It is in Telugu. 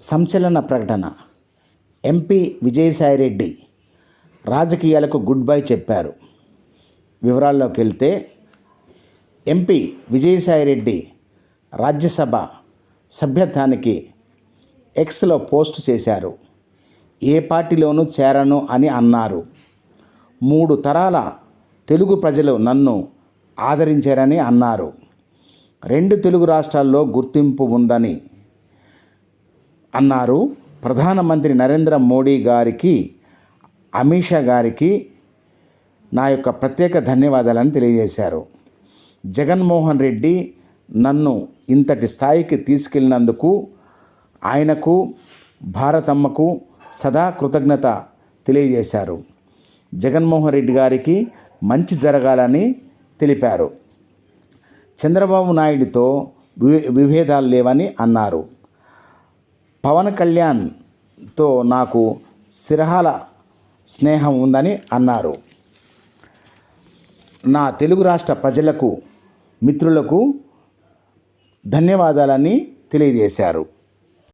సంచలన ప్రకటన. ఎంపీ విజయసాయిరెడ్డి రాజకీయాలకు గుడ్ బై చెప్పారు. వివరాల్లోకి వెళ్తే ఎంపీ విజయసాయిరెడ్డి రాజ్యసభ సభ్యత్వానికి ఎక్స్లో పోస్ట్ చేశారు. ఏ పార్టీలోనూ చేరను అని అన్నారు. మూడు తరాల తెలుగు ప్రజలు నన్ను ఆదరించారని అన్నారు. రెండు తెలుగు రాష్ట్రాల్లో గుర్తింపు ఉందని అన్నారు ప్రధానమంత్రి నరేంద్ర మోడీ గారికి అమిత్ షా గారికి నా యొక్క ప్రత్యేక ధన్యవాదాలను తెలియజేశారు. జగన్మోహన్ రెడ్డి నన్ను ఇంతటి స్థాయికి తీసుకెళ్ళినందుకు ఆయనకు భారతమ్మకు సదా కృతజ్ఞత తెలియజేశారు. జగన్మోహన్ రెడ్డి గారికి మంచి జరగాలని తెలిపారు. చంద్రబాబు నాయుడుతో వి విభేదాలు లేవని అన్నారు. పవన్ కళ్యాణ్తో నాకు సిరహాల స్నేహం ఉందని అన్నారు. నా తెలుగు రాష్ట్ర ప్రజలకు మిత్రులకు ధన్యవాదాలని తెలియజేశారు.